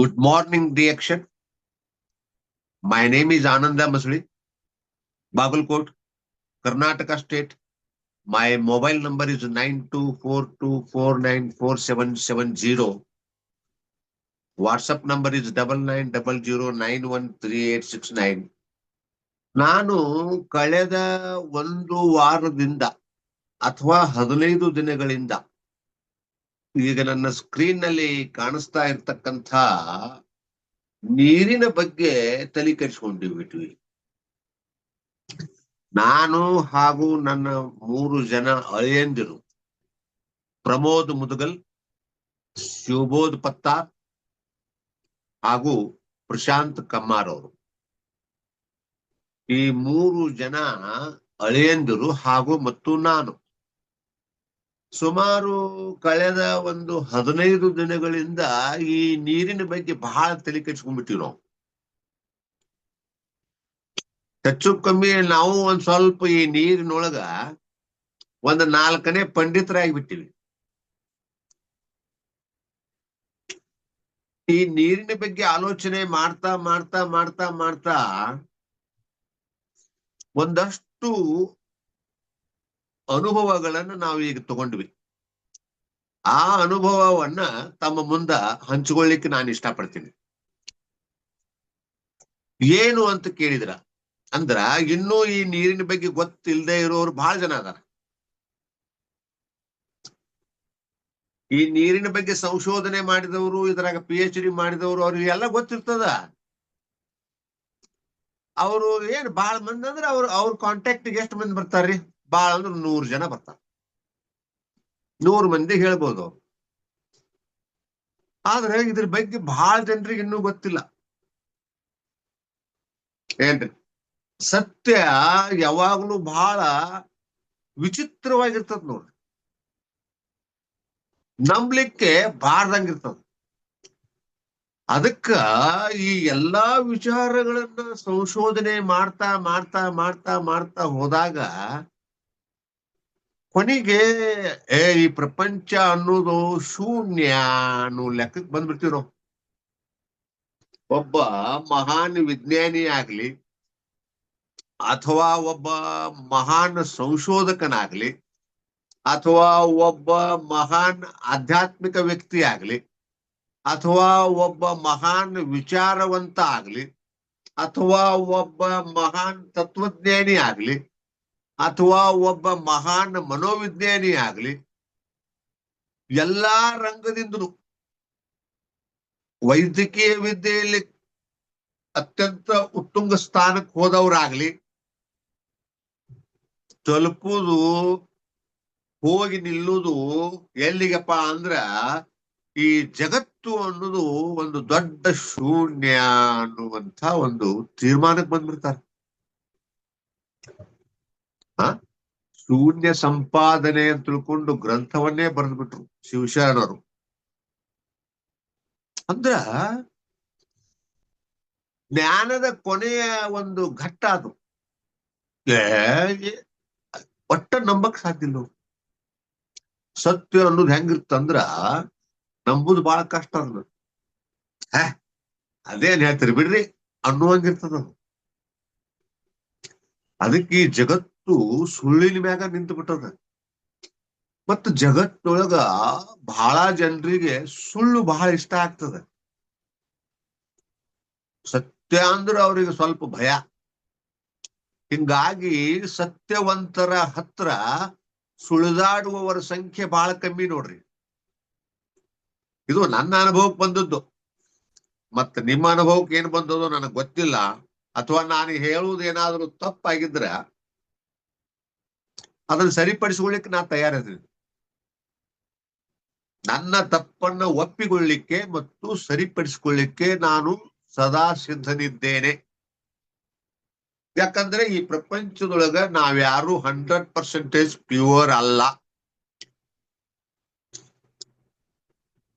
Good morning, reaction. My name is Ananda Masli, Bagalkot, Karnataka State. My mobile number is nine two four two four nine four seven seven zero. WhatsApp number is double nine double zero nine one three eight six nine. ನಾನು ಕಳೆದ ಒಂದು ವಾರದಿಂದ ದಿನಗಳಿಂದ ಈಗ ನನ್ನ ಸ್ಕ್ರೀನ್ನಲ್ಲಿ ಕಾಣಿಸ್ತಾ ಇರ್ತಕ್ಕಂಥ ನೀರಿನ ಬಗ್ಗೆ ತಲೆ ಕೆಡಿಸ್ಕೊಂಡಿಬಿಟ್ವಿ ನಾನು ಹಾಗೂ ನನ್ನ ಮೂರು ಜನ ಅಳಿಯಂದಿರು ಪ್ರಮೋದ್ ಮುದಗಲ್ ಶಿವಬೋಧ್ ಪತ್ತಾರ್ ಹಾಗೂ ಪ್ರಶಾಂತ್ ಕಮ್ಮಾರ್ ಅವರು. ಈ ಮೂರು ಜನ ಅಳಿಯಂದಿರು ಹಾಗೂ ಮತ್ತು ನಾನು. ಸುಮಾರು ಕಳೆದ ಒಂದು ಹದಿನೈದು ದಿನಗಳಿಂದ ಈ ನೀರಿನ ಬಗ್ಗೆ ಬಹಳ ತಲೆ ಕೆಡ್ಸ್ಕೊಂಡ್ಬಿಟ್ಟಿವಿ ನಾವು. ಹೆಚ್ಚು ಕಮ್ಮಿ ನಾವು ಒಂದ್ ಸ್ವಲ್ಪ ಈ ನೀರಿನೊಳಗ ಒಂದ್ ನಾಲ್ಕನೇ ಪಂಡಿತರಾಗಿ ಬಿಟ್ಟಿವಿ ಈ ನೀರಿನ ಬಗ್ಗೆ ಆಲೋಚನೆ ಮಾಡ್ತಾ ಮಾಡ್ತಾ ಮಾಡ್ತಾ ಮಾಡ್ತಾ ಒಂದಷ್ಟು ಅನುಭವಗಳನ್ನ ನಾವು ಈಗ ತಗೊಂಡ್ವಿ. ಆ ಅನುಭವವನ್ನ ತಮ್ಮ ಮುಂದ ಹಂಚಿಕೊಳ್ಳಿಕ್ಕೆ ನಾನು ಇಷ್ಟಪಡ್ತೀನಿ. ಏನು ಅಂತ ಕೇಳಿದ್ರ? ಅಂದ್ರ ಇನ್ನೂ ಈ ನೀರಿನ ಬಗ್ಗೆ ಗೊತ್ತಿಲ್ಲದೆ ಇರೋರು ಬಹಳ ಜನ ಅದಾರ. ಈ ನೀರಿನ ಬಗ್ಗೆ ಸಂಶೋಧನೆ ಮಾಡಿದವರು, ಇದ್ರಾಗ ಪಿ ಎಚ್ ಡಿ ಮಾಡಿದವರು, ಅವ್ರಿಗೆ ಎಲ್ಲ ಗೊತ್ತಿರ್ತದ. ಅವರು ಏನ್ ಬಹಳ ಮಂದಿ ಅಂದ್ರೆ ಅವ್ರ ಅವ್ರ ಕಾಂಟ್ಯಾಕ್ಟ್ ಎಷ್ಟು ಮಂದಿ ಬರ್ತಾರ್ರಿ? ಬಾಳ ಅಂದ್ರೆ ನೂರ್ ಜನ ಬರ್ತಾರ. ನೂರ್ ಮಂದಿ ಹೇಳ್ಬೋದು. ಅವ್ರು ಆದ್ರೆ ಇದ್ರ ಬಗ್ಗೆ ಬಹಳ ಜನರಿಗೆ ಇನ್ನೂ ಗೊತ್ತಿಲ್ಲ. ಏನ್ರಿ? ಸತ್ಯ ಯಾವಾಗ್ಲೂ ಬಹಳ ವಿಚಿತ್ರವಾಗಿರ್ತದ ನೋಡ್ರಿ. ನಂಬ್ಲಿಕ್ಕೆ ಬಾರ್ದಂಗಿರ್ತದ ಅದಕ್ಕ ಈ ಎಲ್ಲಾ ವಿಚಾರಗಳನ್ನ ಸಂಶೋಧನೆ ಮಾಡ್ತಾ ಮಾಡ್ತಾ ಮಾಡ್ತಾ ಮಾಡ್ತಾ ಹೋದಾಗ ಕೊನೆಗೆ, ಏ, ಈ ಪ್ರಪಂಚ ಅನ್ನೋದು ಶೂನ್ಯ ಅನ್ನೋ ಲೆಕ್ಕಕ್ಕೆ ಬಂದ್ಬಿಡ್ತೀವಿ ನಾವು ಒಬ್ಬ ಮಹಾನ್ ವಿಜ್ಞಾನಿ ಆಗ್ಲಿ, ಅಥವಾ ಒಬ್ಬ ಮಹಾನ್ ಸಂಶೋಧಕನಾಗ್ಲಿ, ಅಥವಾ ಒಬ್ಬ ಮಹಾನ್ ಆಧ್ಯಾತ್ಮಿಕ ವ್ಯಕ್ತಿ ಆಗ್ಲಿ, ಅಥವಾ ಒಬ್ಬ ಮಹಾನ್ ವಿಚಾರವಂತ ಆಗ್ಲಿ, ಅಥವಾ ಒಬ್ಬ ಮಹಾನ್ ತತ್ವಜ್ಞಾನಿ ಆಗ್ಲಿ ಅಥವಾ ಒಬ್ಬ ಮಹಾನ್ ಮನೋವಿಜ್ಞಾನಿ ಆಗ್ಲಿ, ಎಲ್ಲಾ ರಂಗದಿಂದಲೂ ವೈದ್ಯಕೀಯ ವಿದ್ಯೆಯಲ್ಲಿ ಅತ್ಯಂತ ಉತ್ತುಂಗ ಸ್ಥಾನಕ್ಕೆ ಹೋದವರಾಗ್ಲಿ, ತಲುಪುದು, ಹೋಗಿ ನಿಲ್ಲುವುದು ಎಲ್ಲಿಗಪ್ಪ ಅಂದ್ರ ಈ ಜಗತ್ತು ಅನ್ನೋದು ಒಂದು ದೊಡ್ಡ ಶೂನ್ಯ ಅನ್ನುವಂತ ಒಂದು ತೀರ್ಮಾನಕ್ಕೆ ಬಂದ್ಬಿಡ್ತಾರೆ. ಶೂನ್ಯ ಸಂಪಾದನೆ ಅಂತ ತಿಳ್ಕೊಂಡು ಗ್ರಂಥವನ್ನೇ ಬರೆದ್ಬಿಟ್ರು ಶಿವಶರಣರು. ಅಂದ್ರ ಜ್ಞಾನದ ಕೊನೆಯ ಒಂದು ಘಟ್ಟ ಅದು. ಒಟ್ಟ ನಂಬಕ್ ಸಾಧ್ಯ ಸತ್ಯ ಅನ್ನೋದು ಹೆಂಗಿರ್ತಂದ್ರ ನಂಬುದು ಬಹಳ ಕಷ್ಟ ಅದ ಅದೇನ್ ಹೇಳ್ತೀರಿ ಬಿಡ್ರಿ ಅನ್ನುವಂಗಿರ್ತದ ಅದು ಅದಕ್ಕೆ ಈ ಜಗತ್ತು ಸುಳ್ಳಿನ ಮ್ಯಾಗ ನಿಂತು ಬಿಟ್ಟದ. ಮತ್ತ ಜಗತ್ತೊಳಗ ಬಹಳ ಜನರಿಗೆ ಸುಳ್ಳು ಬಹಳ ಇಷ್ಟ ಆಗ್ತದ. ಸತ್ಯ ಅಂದ್ರ ಅವ್ರಿಗೆ ಸ್ವಲ್ಪ ಭಯ. ಹಿಂಗಾಗಿ ಸತ್ಯವಂತರ ಹತ್ರ ಸುಳಿದಾಡುವವರ ಸಂಖ್ಯೆ ಬಹಳ ಕಮ್ಮಿ ನೋಡ್ರಿ. ಇದು ನನ್ನ ಅನುಭವಕ್ಕೆ ಬಂದದ್ದು. ಮತ್ತ ನಿಮ್ಮ ಅನುಭವಕ್ಕೆ ಏನ್ ಬಂದದೋ ನನಗೆ ಗೊತ್ತಿಲ್ಲ. ಅಥವಾ ನಾನು ಹೇಳುವುದೇನಾದ್ರೂ ತಪ್ಪಾಗಿದ್ರೆ ತಪ್ಪಾಗಿದ್ರ ಅದನ್ನ ಸರಿಪಡಿಸಿಕೊಳ್ಳಿಕ್ಕೆ ನಾ ತಯಾರಿದ್ದೀನಿ ನನ್ನ ತಪ್ಪನ್ನ ಒಪ್ಪಿಕೊಳ್ಳಿಕ್ಕೆ ಮತ್ತು ಸರಿಪಡಿಸಿಕೊಳ್ಳಿಕ್ಕೆ ನಾನು ಸದಾ ಸಿದ್ಧನಿದ್ದೇನೆ. ಯಾಕಂದ್ರೆ ಈ ಪ್ರಪಂಚದೊಳಗ ನಾವ್ಯಾರು ಹಂಡ್ರೆಡ್ ಪರ್ಸೆಂಟೇಜ್ ಪ್ಯೂರ್ ಅಲ್ಲ.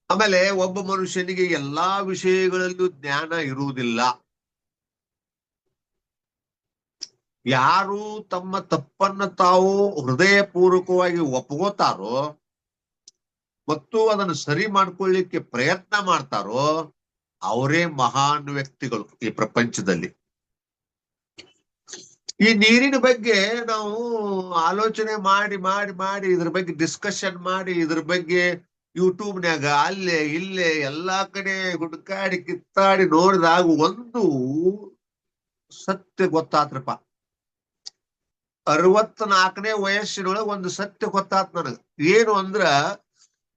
ಆಮೇಲೆ ಒಬ್ಬ ಮನುಷ್ಯನಿಗೆ ಎಲ್ಲಾ ವಿಷಯಗಳಲ್ಲೂ ಜ್ಞಾನ ಇರುವುದಿಲ್ಲ. ಯಾರು ತಮ್ಮ ತಪ್ಪನ್ನ ತಾವು ಹೃದಯ ಪೂರ್ವಕವಾಗಿ ಒಪ್ಕೋತಾರೋ ಮತ್ತು ಅದನ್ನು ಸರಿ ಮಾಡ್ಕೊಳ್ಳಿಕ್ಕೆ ಪ್ರಯತ್ನ ಮಾಡ್ತಾರೋ, ಅವರೇ ಮಹಾನ್ ವ್ಯಕ್ತಿಗಳು ಈ ಪ್ರಪಂಚದಲ್ಲಿ. ಈ ನೀರಿನ ಬಗ್ಗೆ ನಾವು ಆಲೋಚನೆ ಮಾಡಿ ಮಾಡಿ ಮಾಡಿ, ಇದ್ರ ಬಗ್ಗೆ ಡಿಸ್ಕಷನ್ ಮಾಡಿ, ಇದ್ರ ಬಗ್ಗೆ ಯೂಟ್ಯೂಬ್ನ್ಯಾಗ ಅಲ್ಲೇ, ಇಲ್ಲೇ, ಎಲ್ಲಾ ಕಡೆ ಹುಡುಕಾಡಿ, ಕಿತ್ತಾಡಿ ನೋಡಿದಾಗ ಒಂದು ಸತ್ಯ ಗೊತ್ತಾತ್ರಪ್ಪ ಅರವತ್ನಾಲ್ಕನೇ ವಯಸ್ಸಿನೊಳಗೆ ಒಂದು ಸತ್ಯ ಗೊತ್ತಾತ್ ನನಗ. ಏನು ಅಂದ್ರ,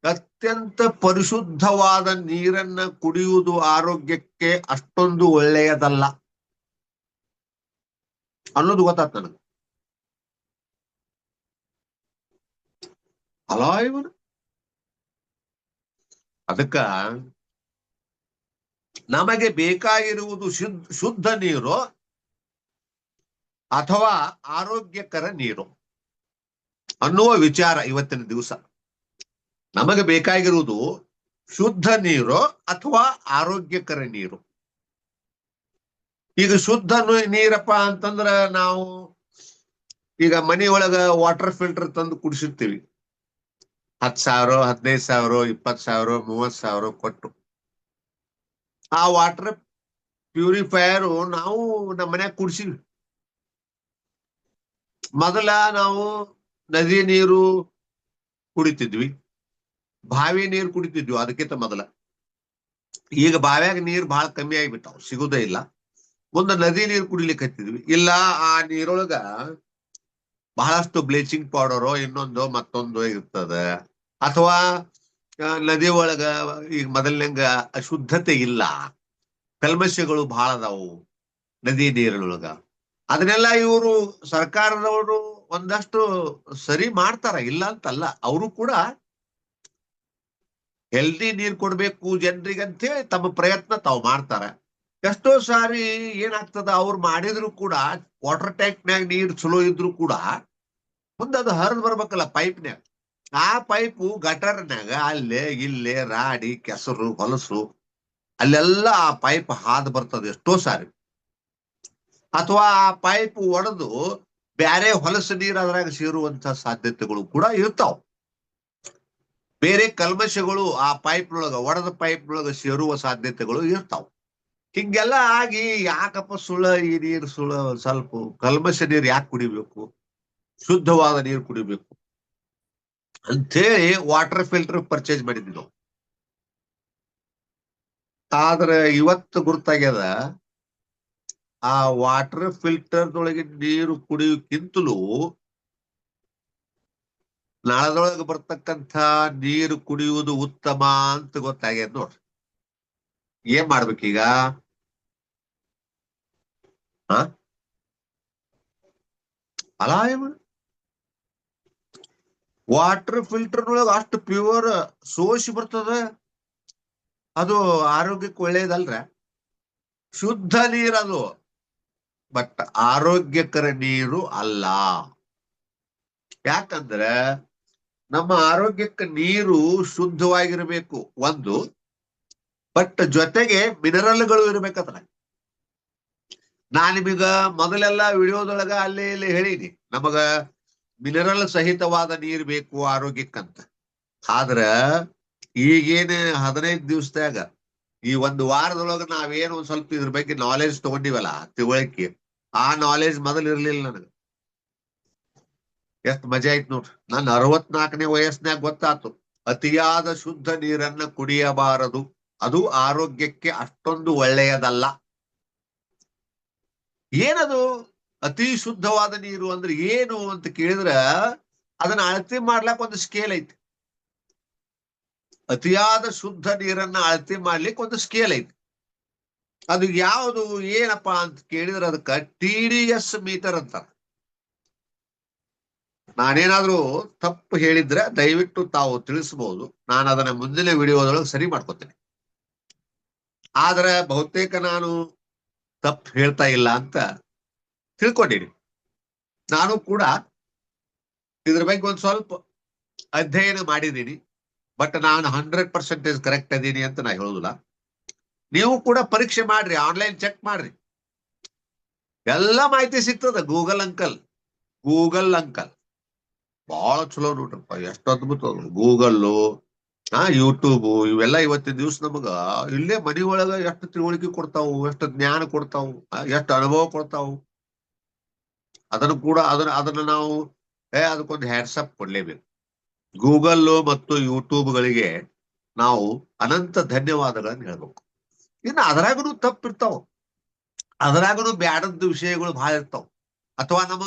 ಅತ್ಯಂತ ಪರಿಶುದ್ಧವಾದ ನೀರನ್ನ ಕುಡಿಯುವುದು ಆರೋಗ್ಯಕ್ಕೆ ಅಷ್ಟೊಂದು ಒಳ್ಳೆಯದಲ್ಲ. ಅನ್ನೋದು ಗೊತ್ತಾತ್ ನನಗ. ಅಲ ಇವನು. ಅದಕ್ಕ, ನಮಗೆ ಬೇಕಾಗಿರುವುದು ಶುದ್ಧ ಶುದ್ಧ ನೀರು ಅಥವಾ ಆರೋಗ್ಯಕರ ನೀರು ಅನ್ನುವ ವಿಚಾರ ಇವತ್ತಿನ ದಿವಸ. ನಮಗೆ ಬೇಕಾಗಿರುವುದು ಶುದ್ಧ ನೀರು ಅಥವಾ ಆರೋಗ್ಯಕರ ನೀರು. ಈಗ ಶುದ್ಧ ನೀರಪ್ಪ ಅಂತಂದ್ರ ನಾವು ಈಗ ಮನೆಯೊಳಗ ವಾಟರ್ ಫಿಲ್ಟರ್ ತಂದು ಕುಡಿಸಿರ್ತೀವಿ. ಹತ್ ಸಾವಿರ, ಹದಿನೈದು ಸಾವಿರ ಇಪ್ಪತ್ ಸಾವಿರ ಮೂವತ್ ಸಾವಿರ ಕೊಟ್ಟು. ಆ ವಾಟರ್ ಪ್ಯೂರಿಫೈಯರ್ ನಾವು ನಮ್ಮ ಮನ್ಯಾಗ ಕುಡ್ಸಿವಿ ಮೊದಲ ನಾವು ನದಿ ನೀರು ಕುಡಿತಿದ್ವಿ. ಬಾವಿ ನೀರು ಕುಡಿತಿದ್ವಿ ಅದಕ್ಕಿಂತ ಮೊದಲ. ಈಗ ಬಾವ್ಯಾಗ ನೀರ್ ಬಹಳ ಕಮ್ಮಿ ಆಗಿಬಿಟ್ಟಾವ, ಸಿಗುದೇ ಇಲ್ಲ. ಮುಂದೆ ನದಿ ನೀರು ಕುಡಿಲಿಕ್ಕೆ ಹತ್ತಿದ್ವಿ. ಇಲ್ಲ, ಆ ನೀರೊಳಗ ಬಹಳಷ್ಟು ಬ್ಲೀಚಿಂಗ್ ಪೌಡರು ಇನ್ನೊಂದು ಮತ್ತೊಂದು ಇರ್ತದ. ಅಥವಾ ನದಿ ಒಳಗ ಈಗ ಮೊದಲಿನಂಗ ಅಶುದ್ಧತೆ ಇಲ್ಲ. ಕಲ್ಮಶಗಳು ಬಹಳ ಅದಾವು ನದಿ ನೀರಿನೊಳಗ. ಅದನ್ನೆಲ್ಲ ಇವರು ಸರ್ಕಾರದವರು ಒಂದಷ್ಟು ಸರಿ ಮಾಡ್ತಾರ, ಇಲ್ಲ ಅಂತಲ್ಲ. ಅವರು ಕೂಡ ಹೆಲ್ದಿ ನೀರ್ ಕೊಡ್ಬೇಕು ಜನರಿಗೆ ಅಂತ ಹೇಳಿ ತಮ್ಮ ಪ್ರಯತ್ನ ತಾವು ಮಾಡ್ತಾರ. ಎಷ್ಟೋ ಸಾರಿ ಏನಾಗ್ತದ, ಅವ್ರು ಮಾಡಿದ್ರು ಕೂಡ ವಾಟರ್ ಟ್ಯಾಂಕ್ನ್ಯಾಗ ನೀರ್ ಚಲೋ ಇದ್ರು ಕೂಡ ಮುಂದೆ ಅದು ಹರಿದು ಬರ್ಬೇಕಲ್ಲ ಪೈಪ್ನ್ಯಾಗ ಆ ಪೈಪು ಗಟರ್ನ್ಯಾಗ ಅಲ್ಲೇ ಇಲ್ಲೇ ರಾಡಿ ಕೆಸರು ಹೊಲಸು ಅಲ್ಲೆಲ್ಲ ಆ ಪೈಪ್ ಹಾದು ಬರ್ತದೆ ಎಷ್ಟೋ ಸಾರಿ. ಅಥವಾ ಆ ಪೈಪ್ ಒಡೆದು ಬ್ಯಾರೆ ಹೊಲಸು ನೀರು ಅದ್ರಾಗ ಸೇರುವಂತ ಸಾಧ್ಯತೆಗಳು ಕೂಡ ಇರ್ತಾವ. ಬೇರೆ ಕಲ್ಮಶಗಳು ಆ ಪೈಪ್ನೊಳಗ, ಒಡೆದ ಪೈಪ್ನೊಳಗ ಸೇರುವ ಸಾಧ್ಯತೆಗಳು ಇರ್ತಾವ. ಹಿಂಗೆಲ್ಲ ಆಗಿ ಯಾಕಪ್ಪ ಸುಳ್ಳ ಈ ನೀರು ಸುಳ ಸ್ವಲ್ಪ ಕಲ್ಮಶ ನೀರು ಯಾಕೆ ಕುಡಿಬೇಕು? ಶುದ್ಧವಾದ ನೀರು ಕುಡಿಬೇಕು? ಅಂಥೇಳಿ ವಾಟರ್ ಫಿಲ್ಟರ್ ಪರ್ಚೇಸ್ ಮಾಡಿದ್ವಿ ನಾವು. ಆದ್ರೆ ಇವತ್ತು ಗುರ್ತಾಗ್ಯದ ಆ ವಾಟರ್ ಫಿಲ್ಟರ್ದೊಳಗೆ ನೀರು ಕುಡಿಯೋಕ್ಕಿಂತಲೂ ನಾಳದೊಳಗೆ ಬರ್ತಕ್ಕಂಥ ನೀರು ಕುಡಿಯುವುದು ಉತ್ತಮ ಅಂತ ಗೊತ್ತಾಗ್ಯದ ನೋಡ್ರಿ. ಏನ್ ಮಾಡ್ಬೇಕೀಗ? ಹ ಅಲ ವಾಟರ್ ಫಿಲ್ಟರ್ನೊಳಗೆ ಅಷ್ಟು ಪ್ಯೂರ್ ಸೋಸಿ ಬರ್ತದ? ಅದು ಆರೋಗ್ಯಕ್ಕೆ ಒಳ್ಳೇದಲ್ರ? ಶುದ್ಧ ನೀರದು. ಬಟ್ ಆರೋಗ್ಯಕರ ನೀರು ಅಲ್ಲ. ಯಾಕಂದ್ರೆ ನಮ್ಮ ಆರೋಗ್ಯಕ್ಕೆ ನೀರು ಶುದ್ಧವಾಗಿರಬೇಕು, ಒಂದು. ಬಟ್ ಜೊತೆಗೆ ಮಿನರಲ್ಗಳು ಇರ್ಬೇಕದ್ರ. ನಾ ನಿಮಗ ಮೊದಲೆಲ್ಲ ವಿಡಿಯೋದೊಳಗ ಅಲ್ಲಿ ಇಲ್ಲಿ ಹೇಳೀನಿ, ನಮಗ ಮಿನರಲ್ ಸಹಿತವಾದ ನೀರ್ ಬೇಕು ಆರೋಗ್ಯಕ್ಕಂತ. ಆದ್ರ ಈಗೇನ ಹದಿನೈದು ದಿವಸದಾಗ ಈ ಒಂದು ವಾರದೊಳಗ ನಾವೇನು ಒಂದ್ ಸ್ವಲ್ಪ ಇದ್ರ ಬಗ್ಗೆ ನಾಲೆಜ್ ತಗೊಂಡಿವಲ್ಲ, ತಿಳುವಳಿಕೆ, ಆ ನಾಲೆಜ್ ಮೊದಲು ಇರ್ಲಿಲ್ಲ ನನಗ. ಎಷ್ಟ್ ಮಜಾ ಆಯ್ತು ನೋಡ್ರಿ. ನನ್ನ ಅರವತ್ನಾಲ್ಕನೇ ವಯಸ್ಸಿನಾಗ ಗೊತ್ತಾತು. ಅತಿಯಾದ ಶುದ್ಧ ನೀರನ್ನ ಕುಡಿಯಬಾರದು. ಅದು ಆರೋಗ್ಯಕ್ಕೆ ಅಷ್ಟೊಂದು ಒಳ್ಳೆಯದಲ್ಲ. ಏನದು? ಅತಿ ಶುದ್ಧವಾದ ನೀರು ಅಂದ್ರೆ ಏನು ಅಂತ ಕೇಳಿದ್ರ, ಅದನ್ನ ಅಳತೆ ಮಾಡ್ಲಾಕ ಒಂದು ಸ್ಕೇಲ್ ಐತಿ. ಅತಿಯಾದ ಶುದ್ಧ ನೀರನ್ನ ಅಳತೆ ಮಾಡ್ಲಿಕ್ಕೆ ಒಂದು ಸ್ಕೇಲ್ ಐತಿ. ಅದು ಯಾವುದು, ಏನಪ್ಪಾ ಅಂತ ಕೇಳಿದ್ರೆ ಅದಕ್ಕ ಟಿ ಡಿ ಎಸ್ ಮೀಟರ್ ಅಂತ ನಾನೇನಾದ್ರೂ ತಪ್ಪು ಹೇಳಿದ್ರೆ ದಯವಿಟ್ಟು ತಾವು ತಿಳಿಸಬಹುದು ನಾನು ಅದನ್ನ ಮುಂದಿನ ವಿಡಿಯೋದೊಳಗೆ ಸರಿ ಮಾಡ್ಕೊತೇನೆ. ಆದ್ರೆ ಬಹುತೇಕ ನಾನು ತಪ್ಪು ಹೇಳ್ತಾ ಇಲ್ಲ ಅಂತ ತಿಳ್ಕೊಂಡಿನಿ ನಾನು ಕೂಡ ಇದ್ರ ಬಗ್ಗೆ ಒಂದ್ ಸ್ವಲ್ಪ ಅಧ್ಯಯನ ಮಾಡಿದ್ದೀನಿ. ಬಟ್ ನಾನು ಹಂಡ್ರೆಡ್ ಪರ್ಸೆಂಟೇಜ್ ಕರೆಕ್ಟ್ ಅದೀನಿ ಅಂತ ನಾ ಹೇಳುದಿಲ್ಲ. ನೀವು ಕೂಡ ಪರೀಕ್ಷೆ ಮಾಡ್ರಿ ಆನ್ಲೈನ್ ಚೆಕ್ ಮಾಡ್ರಿ. ಎಲ್ಲ ಮಾಹಿತಿ ಸಿಗ್ತದ ಗೂಗಲ್ ಅಂಕಲ್ ಗೂಗಲ್ ಅಂಕಲ್ ಬಹಳ ಚಲೋ ನೋಡ್ರಪ್ಪ ಎಷ್ಟು ಅದ್ಭುತ ಗೂಗಲ್ಲು ಹಾ ಯೂಟ್ಯೂಬು ಇವೆಲ್ಲ ಇವತ್ತಿನ ದಿವ್ಸ ನಮಗ ಇಲ್ಲೇ ಮನಿ ಒಳಗ ಎಷ್ಟು ತಿಳುವಳಿಕೆ ಕೊಡ್ತಾವು, ಎಷ್ಟು ಜ್ಞಾನ ಕೊಡ್ತಾವು ಎಷ್ಟು ಅನುಭವ ಕೊಡ್ತಾವು. ಅದನ್ನು ಕೂಡ, ಅದನ್ನ ಅದನ್ನ ನಾವು, ಏ, ಅದಕ್ಕೊಂದು ಹ್ಯಾಟ್ಸಪ್ ಕೊಡ್ಲೇಬೇಕು. ಗೂಗಲ್ ಮತ್ತು ಯೂಟ್ಯೂಬ್ಗಳಿಗೆ ನಾವು ಅನಂತ ಧನ್ಯವಾದಗಳನ್ನ ಹೇಳ್ಬೇಕು. ಇನ್ನು ಅದರಾಗೂ ತಪ್ಪಿರ್ತಾವ. ಅದರಾಗೂ ಬ್ಯಾಡದ ವಿಷಯಗಳು ಬಹಳ ಇರ್ತಾವ. ಅಥವಾ ನಮ್ಮ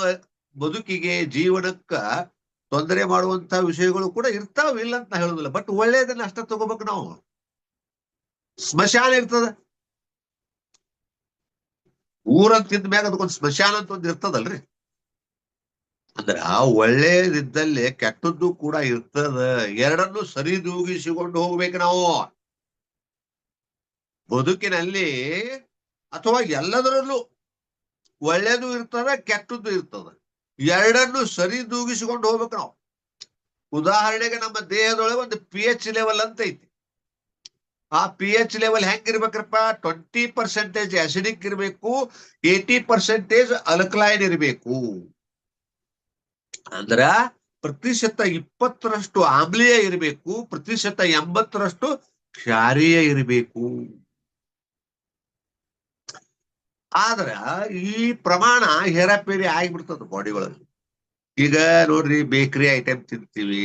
ಬದುಕಿಗೆ ಜೀವನಕ್ಕ ತೊಂದರೆ ಮಾಡುವಂತ ವಿಷಯಗಳು ಕೂಡ ಇರ್ತಾವ ಇಲ್ಲ ಅಂತ ಹೇಳುದಿಲ್ಲ. ಬಟ್ ಒಳ್ಳೇದನ್ನ ಅಷ್ಟ ತಗೋಬೇಕು ನಾವು. ಸ್ಮಶಾನ ಇರ್ತದ. ಊರಂತಿದ್ದ ಮ್ಯಾಗ ಅದಕ್ಕೊಂದು ಸ್ಮಶಾನ ಅಂತ ಒಂದು ಇರ್ತದಲ್ರಿ. ಅಂದ್ರ ಒಳ್ಳೇದಿದ್ದಲ್ಲಿ ಕೆಟ್ಟದ್ದು ಕೂಡ ಇರ್ತದ. ಎರಡನ್ನು ಸರಿದೂಗಿಸಿಕೊಂಡು ಹೋಗ್ಬೇಕು ನಾವು. ಬದುಕಿನಲ್ಲಿ ಅಥವಾ ಎಲ್ಲದರಲ್ಲೂ ಒಳ್ಳೇದು ಇರ್ತದ, ಕೆಟ್ಟದ್ದು ಇರ್ತದ. ಎರಡನ್ನು ಸರಿದೂಗಿಸಿಕೊಂಡು ಹೋಗ್ಬೇಕು ನಾವು. ಉದಾಹರಣೆಗೆ ನಮ್ಮ ದೇಹದೊಳಗೆ ಒಂದು ಪಿ ಎಚ್ ಲೆವೆಲ್ ಅಂತ ಐತಿ. ಆ ಪಿ ಎಚ್ ಲೆವೆಲ್ ಹೆಂಗಿರ್ಬೇಕ್ರಪ್ಪ? ಟ್ವೆಂಟಿ ಪರ್ಸೆಂಟೇಜ್ ಆಸಿಡಿಕ್ ಇರಬೇಕು ಏಟಿ ಪರ್ಸೆಂಟೇಜ್ ಅಲ್ಕಲೈನ್ ಇರಬೇಕು. ಅಂದ್ರ ಪ್ರತಿಶತ ಇಪ್ಪತ್ತರಷ್ಟು ಆಮ್ಲೀಯ ಇರಬೇಕು, ಪ್ರತಿಶತ ಎಂಬತ್ತರಷ್ಟು ಕ್ಷಾರೀಯ ಇರಬೇಕು. ಆದ್ರ ಈ ಪ್ರಮಾಣ ಹೇರಾಪೇರಿ ಆಗಿಬಿಡ್ತದ ಬಾಡಿ ಒಳಗೆ ಈಗ ನೋಡ್ರಿ ಬೇಕರಿ ಐಟಮ್ ತಿಂತೀವಿ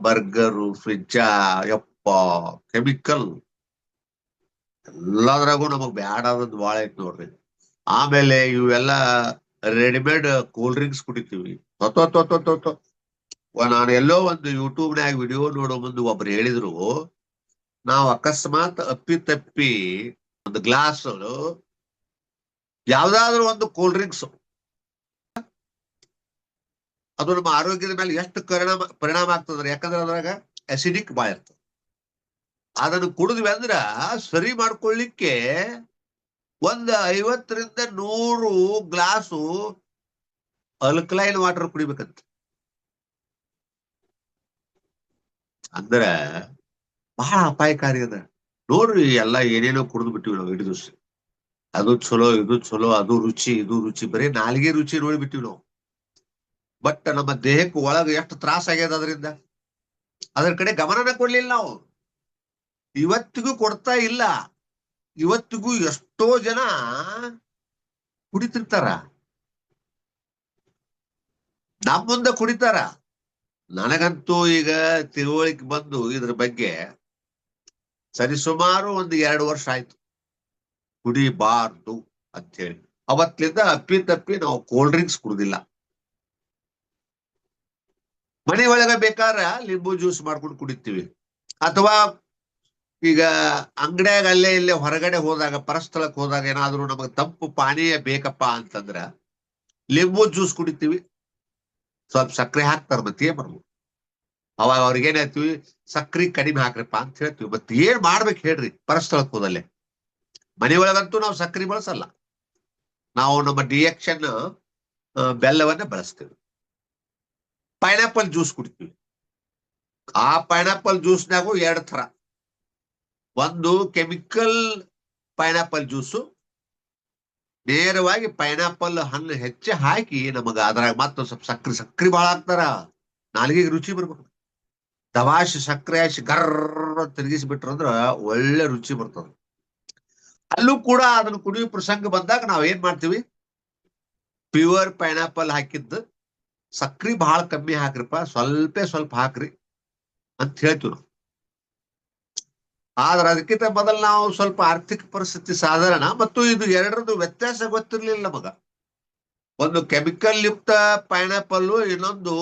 ಬರ್ಗರು, ಫ್ರಿಜ್ಜಾ, ಯಪ್ಪ, ಕೆಮಿಕಲ್. ಎಲ್ಲದ್ರಾಗೂ ನಮಗ್ ಬ್ಯಾಡಾದದ್ ಬಾಳ ಐತ್ ನೋಡ್ರಿ. ಆಮೇಲೆ ಇವೆಲ್ಲ ರೆಡಿಮೇಡ್ ಕೂಲ್ ಡ್ರಿಂಕ್ಸ್ ಕುಡಿತೀವಿ. ನಾನು ಎಲ್ಲೋ ಒಂದು ಯೂಟ್ಯೂಬ್ನ್ಯಾಗ ವಿಡಿಯೋ ನೋಡೋ ಮುಂದೆ ಒಬ್ರು ಹೇಳಿದ್ರು, ನಾವು ಅಕಸ್ಮಾತ್ ಅಪ್ಪಿ ತಪ್ಪಿ ಒಂದು ಗ್ಲಾಸ್, ಯಾವ್ದಾದ್ರು ಒಂದು ಕೂಲ್ ಡ್ರಿಂಕ್ಸ್. ಅದು ನಮ್ಮ ಆರೋಗ್ಯದ ಮೇಲೆ ಎಷ್ಟು ಪರಿಣಾಮ ಪರಿಣಾಮ ಆಗ್ತದ್ರಿ? ಯಾಕಂದ್ರೆ ಅದ್ರಾಗ ಅಸಿಡಿಕ್ ಬಾಯ್ ಇರ್ತದೆ. ಅದನ್ನು ಕುಡಿದ್ವಿ ಅಂದ್ರ ಸರಿ ಮಾಡ್ಕೊಳ್ಳಿಕ್ಕೆ ಒಂದ್ ಐವತ್ತರಿಂದ ನೂರು ಗ್ಲಾಸು ಅಲ್ಕಲೈನ್ ವಾಟರ್ ಕುಡಿಬೇಕಂತ. ಅಂದ್ರ ಬಹಳ ಅಪಾಯಕಾರಿ ಅದ. ನೋಡ್ರಿ ಎಲ್ಲ ಏನೇನೋ ಕುಡಿದು ಬಿಟ್ಟಿವಿ ನಾವು ದಿವಸ ಅದು ಚಲೋ, ಇದು ಚಲೋ, ಅದು ರುಚಿ, ಇದು ರುಚಿ, ಬರೀ ನಾಲ್ಗೆ ರುಚಿ ನೋಡ್ಬಿಟ್ಟಿವಿ ನಾವು. ಬಟ್ ನಮ್ಮ ದೇಹಕ್ಕೆ ಒಳಗ ಎಷ್ಟು ತ್ರಾಸ ಆಗ್ಯದ ಅದರಿಂದ? ಅದ್ರ ಕಡೆ ಗಮನನ ಕೊಡ್ಲಿಲ್ಲ ನಾವು. ಇವತ್ತಿಗೂ ಕೊಡ್ತಾ ಇಲ್ಲ. ಇವತ್ತಿಗೂ ಎಷ್ಟೋ ಜನ ಕುಡಿತಿರ್ತಾರ. ನಮ್ಮ ಮುಂದೆ ಕುಡಿತಾರ ನನಗಂತೂ ಈಗ ತಿಳುವಳಿಕೆ ಬಂದು ಇದ್ರ ಬಗ್ಗೆ ಸರಿಸುಮಾರು ಒಂದು ಎರಡು ವರ್ಷ ಆಯ್ತು. ಕುಡಿಬಾರ್ದು ಅಂತೇಳಿ. ಅವತ್ತಿಂದ ಅಪ್ಪಿ ತಪ್ಪಿ ನಾವು ಕೋಲ್ಡ್ ಡ್ರಿಂಕ್ಸ್ ಕುಡುದಿಲ್ಲ. ಮನೆ ಒಳಗ ಬೇಕಾರ ಲಿಂಬು ಜ್ಯೂಸ್ ಮಾಡ್ಕೊಂಡು ಕುಡಿತೀವಿ. ಅಥವಾ ಈಗ ಅಂಗಡಿಯಾಗ ಅಲ್ಲೇ ಇಲ್ಲೇ ಹೊರಗಡೆ ಹೋದಾಗ, ಪರಸ್ಥಳಕ್ಕೆ ಹೋದಾಗ ಏನಾದ್ರು ನಮಗೆ ತಂಪು ಪಾನೀಯ ಬೇಕಪ್ಪ ಅಂತಂದ್ರ ಲಿಂಬು ಜ್ಯೂಸ್ ಕುಡಿತೀವಿ. ಸ್ವಲ್ಪ ಸಕ್ಕರೆ ಹಾಕ್ತಾರ ಮತ್ತೆ ಏನ್ ಮಾಡ್ಬೋದು? ಅವಾಗ ಅವ್ರಿಗೆ ಏನ್ ಹೇಳ್ತೀವಿ? ಸಕ್ರಿ ಕಡಿಮೆ ಹಾಕ್ರಿಪ್ಪ ಅಂತ ಹೇಳ್ತೀವಿ. ಮತ್ತೆ ಏನ್ ಮಾಡ್ಬೇಕು ಹೇಳ್ರಿ ಪರಸ್ಥಳಕ್ಕೆ ಹೋದಲ್ಲೇ. ಮನೆ ಒಳಗಂತೂ ನಾವು ಸಕ್ರಿ ಬಳಸಲ್ಲ. ನಾವು ನಮ್ಮ ಡಿಯಕ್ಷನ್ ಬೆಲ್ಲವನ್ನ ಬಳಸ್ತೇವೆ. ಪೈನಾಪಲ್ ಜ್ಯೂಸ್ ಕುಡಿತೀವಿ. ಆ ಪೈನಾಪಲ್ ಜ್ಯೂಸ್ನಾಗು ಎರಡು ತರ ಒಂದು ಕೆಮಿಕಲ್ ಪೈನಾಪಲ್ ಜ್ಯೂಸು ನೇರವಾಗಿ ಪೈನಾಪಲ್ ಹಣ್ಣು ಹೆಚ್ಚಿ ಹಾಕಿ ನಮಗ ಅದ್ರಾಗ ಮತ್ತ ಸ್ವಲ್ಪ ಸಕ್ರಿ ಸಕ್ರಿ ಭಾಳ ಹಾಕ್ತಾರ. ನಾಲ್ಗೆ ರುಚಿ ಬರ್ಬೇಕು. ದವಾಶಿ, ಸಕ್ರೆ ಹಾಶಿ ಗರ್ರ ತಿರುಗಿಸಿ ಬಿಟ್ರಂದ್ರ ಒಳ್ಳೆ ರುಚಿ ಬರ್ತದ. ಅಲ್ಲೂ ಕೂಡ ಅದನ್ನ ಕುಡಿಯೋ ಪ್ರಸಂಗ ಬಂದಾಗ ನಾವ್ ಏನ್ ಮಾಡ್ತೀವಿ? ಪ್ಯೂರ್ ಪೈನಾಪಲ್ ಹಾಕಿದ್ದು. ಸಕ್ರಿ ಬಹಳ ಕಮ್ಮಿ ಹಾಕ್ರಿಪ್ಪ. ಸ್ವಲ್ಪ ಸ್ವಲ್ಪ ಹಾಕ್ರಿ ಅಂತ ಹೇಳ್ತೀವಿ ಆದ್ರೆ ಅದಕ್ಕಿಂತ ಮೊದಲು ನಾವು ಸ್ವಲ್ಪ ಆರ್ಥಿಕ ಪರಿಸ್ಥಿತಿ ಸಾಧಾರಣ ಮತ್ತು ಇದು ಎರಡರದ್ದು ವ್ಯತ್ಯಾಸ ಗೊತ್ತಿರ್ಲಿಲ್ಲ ನಮಗ ಒಂದು ಕೆಮಿಕಲ್ ಯುಕ್ತ ಪೈನಾಪಲ್ ಇನ್ನೊಂದು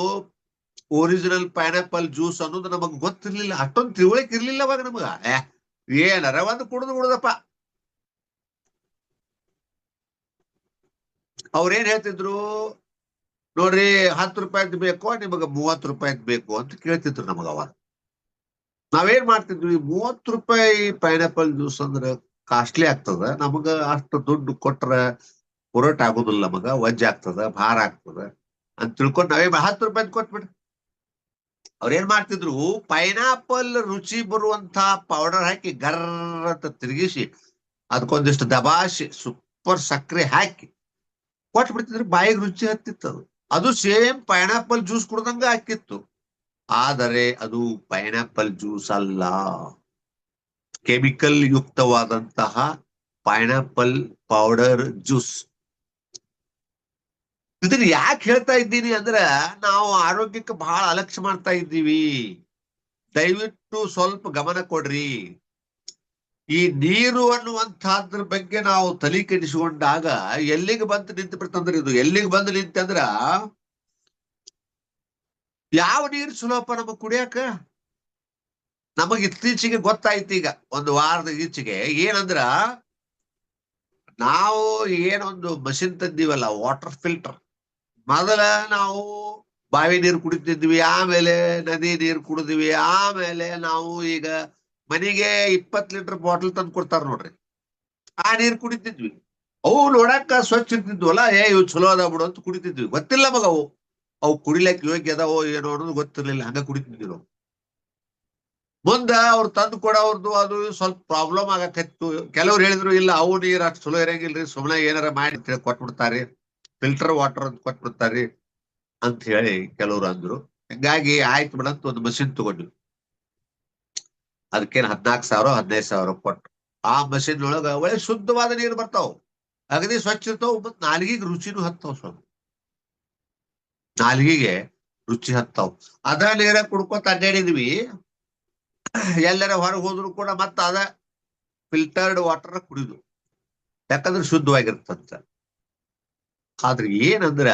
ಒರಿಜಿನಲ್ ಪೈನಾಪಲ್ ಜ್ಯೂಸ್ ಅನ್ನೋದು ನಮಗ್ ಗೊತ್ತಿರ್ಲಿಲ್ಲ. ಅಷ್ಟೊಂದು ತಿಳುವಳಿಕೆ ಇರ್ಲಿಲ್ಲ ಅವಾಗ ನಮಗ. ಏನಾರ ಒಂದು ಕುಡಿದು ಕುಡ್ದಪ್ಪ ಅವ್ರೇನ್ ಹೇಳ್ತಿದ್ರು? ನೋಡ್ರಿ, ಹತ್ತು ರೂಪಾಯಿದ್ ಬೇಕೋ, ನಿಮಗ ಮೂವತ್ತು ರೂಪಾಯಿದ್ ಬೇಕು ಅಂತ ಕೇಳ್ತಿದ್ರು ನಮಗ ಅವಾಗ. ನಾವೇನ್ ಮಾಡ್ತಿದ್ವಿ, ಮೂವತ್ತು ರೂಪಾಯಿ ಪೈನಾಪಲ್ ಜ್ಯೂಸ್ ಅಂದ್ರ ಕಾಸ್ಟ್ಲಿ ಆಗ್ತದ. ನಮಗ ಅಷ್ಟು ದುಡ್ಡು ಕೊಟ್ರ ಪುರೋಟ ಆಗುದಿಲ್ಲ ನಮಗ, ವಜ್ಜ ಆಗ್ತದ, ಭಾರ ಆಗ್ತದ ಅಂತ ತಿಳ್ಕೊಂಡು ನಾವೇ ಹತ್ತು ರೂಪಾಯಿ ಕೊಟ್ಬಿಡ್ರಿ ಅವ್ರೇನ್ ಮಾಡ್ತಿದ್ರು ಪೈನಾಪಲ್ ರುಚಿ ಬರುವಂತ ಪೌಡರ್ ಹಾಕಿ ಗರ್ರ ಅಂತ ತಿರುಗಿಸಿ ಅದಕ್ಕೊಂದಿಷ್ಟು ದಬಾಶಿ ಸೂಪರ್ ಸಕ್ಕರೆ ಹಾಕಿ ಕೊಟ್ಬಿಡ್ತಿದ್ರು, ಬಾಯಿಗೆ ರುಚಿ ಹತ್ತಿತ್ತು ಅದು. ಅದು ಸೇಮ್ ಪೈನಾಪಲ್ ಜ್ಯೂಸ್ ಕುಡ್ದಂಗ ಹಾಕಿತ್ತು. ಆದರೆ ಅದು ಪೈನಾಪಲ್ ಜ್ಯೂಸ್ ಅಲ್ಲ. ಕೆಮಿಕಲ್ ಯುಕ್ತವಾದಂತಹ ಪೈನಾಪಲ್ ಪೌಡರ್ ಜ್ಯೂಸ್ ಇದನ್ನ ಯಾಕೆ ಹೇಳ್ತಾ ಇದ್ದೀನಿ ಅಂದ್ರ ನಾವು ಆರೋಗ್ಯಕ್ಕೆ ಬಹಳ ಅಲಕ್ಷ್ಯ ಮಾಡ್ತಾ ಇದ್ದೀವಿ. ದಯವಿಟ್ಟು ಸ್ವಲ್ಪ ಗಮನ ಕೊಡ್ರಿ. ಈ ನೀರು ಅನ್ನುವಂತಹದ್ರ ಬಗ್ಗೆ ನಾವು ತಲೆ ಕೆಡಿಸಿಕೊಂಡಾಗ ಎಲ್ಲಿಗೆ ಬಂದು ನಿಂತು ಬಿಡ್ತಂದ್ರೆ ಇದು? ಎಲ್ಲಿಗೆ ಬಂದು ನಿಂತಂದ್ರ ಯಾವ ನೀರು ಸುಲಭ ನಮಗ್ ಕುಡಿಯಾಕ ನಮಗ್ ಇತ್ತೀಚೆಗೆ ಗೊತ್ತಾಯ್ತು ಈಗ, ಒಂದು ವಾರದ ಈಚೆಗೆ. ಏನಂದ್ರ, ನಾವು ಏನೊಂದು ಮಷಿನ್ ತಂದೀವಲ್ಲ ವಾಟರ್ ಫಿಲ್ಟರ್ ಮೊದಲ ನಾವು ಬಾವಿ ನೀರು ಕುಡಿತಿದ್ವಿ, ಆಮೇಲೆ ನದಿ ನೀರು ಕುಡಿದ್ವಿ, ಆಮೇಲೆ ನಾವು ಈಗ ಮನೆಗೆ ಇಪ್ಪತ್ ಲೀಟರ್ ಬಾಟಲ್ ತಂದು ಕೊಡ್ತಾರ ನೋಡ್ರಿ. ಆ ನೀರು ಕುಡಿತಿದ್ವಿ. ಅವು ನೋಡಾಕ ಸ್ವಚ್ಛ ಇರ್ತಿದ್ವಲ್ಲ, ಏ ಇವು ಚಲೋ ಅದ ಬಿಡು ಅಂತ ಕುಡಿತಿದ್ವಿ. ಗೊತ್ತಿಲ್ಲ ಮಗ ಅವು. ಅವು ಕುಡಿಲಕ್ ಯೋಗ್ಯ ಅದಾವೋ ಏನೋ ಅನ್ನೋದು ಗೊತ್ತಿರ್ಲಿಲ್ಲ. ಹಂಗ ಕುಡಿತಿದ್ರು ಮುಂದ ಅವ್ರು ತಂದು ಕೊಡೋರ್ದು ಅದು ಸ್ವಲ್ಪ ಪ್ರಾಬ್ಲಮ್ ಆಗಕತ್ತು ಕೆಲವ್ರು ಹೇಳಿದ್ರು, ಇಲ್ಲ, ಅವು ನೀರ್ ಅಷ್ಟು ಚಲೋ ಇರಂಗಿಲ್ರಿ ಸುಮ್ಮನೆ ಏನಾರ ಮಾಡಿ ಅಂತ ಹೇಳಿ ಕೊಟ್ಬಿಡ್ತಾರಿ ಫಿಲ್ಟರ್ ವಾಟರ್ ಅಂತ ಕೊಟ್ಬಿಡ್ತಾರಿ ಅಂತ ಹೇಳಿ ಕೆಲವ್ರು ಅಂದ್ರು. ಹಂಗಾಗಿ ಆಯ್ತು ಬಿಡಂತ ಒಂದು ಮಷಿನ್ ತಗೊಂಡ್ವಿ. ಅದಕ್ಕೇನು ಹದ್ನಾಲ್ಕು ಸಾವಿರ, ಹದಿನೈದು ಸಾವಿರ ಕೊಟ್ಟು ಆ ಮಷಿನ್ ಒಳಗ ಒಳ್ಳೆ ಶುದ್ಧವಾದ ನೀರು ಬರ್ತಾವ. ಅಗದಿ ಸ್ವಚ್ಛ ಇರ್ತಾವ ಮತ್ ನಾಲಿಗೆಗೆ ರುಚಿನೂ ಹತ್ತಾವ ಸ್ವಲ್ಪ ನಾಲಿಗೆಗೆ ರುಚಿ ಹತ್ತಾವ. ಅದ ನೀರ ಕುಡ್ಕೊತ ಅಡ್ಡಾಡಿದ್ವಿ ಎಲ್ಲರ ಹೊರಗೆ ಹೋದ್ರು ಕೂಡ ಮತ್ತ ಅದ ಫಿಲ್ಟರ್ಡ್ ವಾಟರ್ ಕುಡಿದು. ಯಾಕಂದ್ರೆ ಶುದ್ಧವಾಗಿರ್ತಂತ. ಆದ್ರೆ ಏನಂದ್ರ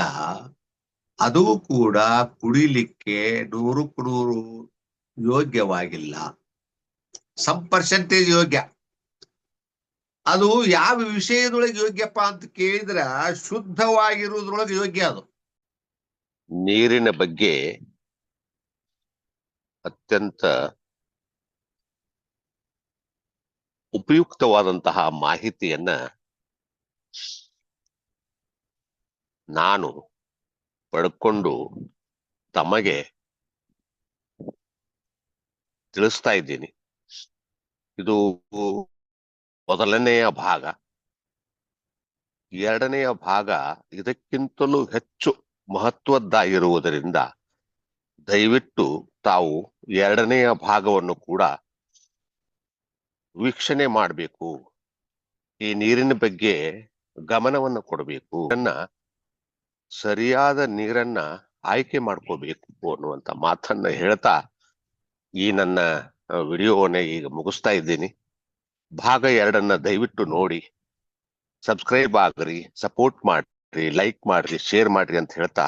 ಅದು ಕೂಡ ಕುಡಿಲಿಕ್ಕೆ ನೂರಕ್ಕೂ ನೂರು ಯೋಗ್ಯವಾಗಿಲ್ಲ. ಸಮ್ ಪರ್ಸೆಂಟೇಜ್ ಯೋಗ್ಯ. ಅದು ಯಾವ ವಿಷಯದೊಳಗೆ ಯೋಗ್ಯಪ್ಪ ಅಂತ ಕೇಳಿದ್ರ ಶುದ್ಧವಾಗಿರುವುದ್ರೊಳಗೆ ಯೋಗ್ಯ ಅದು. ನೀರಿನ ಬಗ್ಗೆ ಅತ್ಯಂತ ಉಪಯುಕ್ತವಾದಂತಹ ಮಾಹಿತಿಯನ್ನ ನಾನು ಪಡ್ಕೊಂಡು ತಮಗೆ ತಿಳಿಸ್ತಾ ಇದ್ದೀನಿ. ಇದು ಮೊದಲನೆಯ ಭಾಗ. ಎರಡನೆಯ ಭಾಗ ಇದಕ್ಕಿಂತಲೂ ಹೆಚ್ಚು ಮಹತ್ವದ್ದಾಗಿರುವುದರಿಂದ ದಯವಿಟ್ಟು ತಾವು ಎರಡನೆಯ ಭಾಗವನ್ನು ಕೂಡ ವೀಕ್ಷಣೆ ಮಾಡಬೇಕು. ಈ ನೀರಿನ ಬಗ್ಗೆ ಗಮನವನ್ನು ಕೊಡಬೇಕು. ನನ್ನ ಸರಿಯಾದ ನೀರನ್ನ ಆಯ್ಕೆ ಮಾಡ್ಕೋಬೇಕು ಅನ್ನುವಂತ ಮಾತನ್ನ ಹೇಳ್ತಾ ಈ ನನ್ನ ವಿಡಿಯೋವನ್ನ ಈಗ ಮುಗಿಸ್ತಾ ಇದ್ದೀನಿ. ಭಾಗ ಎರಡನ್ನ ದಯವಿಟ್ಟು ನೋಡಿ. ಸಬ್ಸ್ಕ್ರೈಬ್ ಆಗ್ರಿ, ಸಪೋರ್ಟ್ ಮಾಡ್ರಿ ಲೈಕ್ ಮಾಡ್ರಿ ಶೇರ್ ಮಾಡ್ರಿ ಅಂತ ಹೇಳ್ತಾ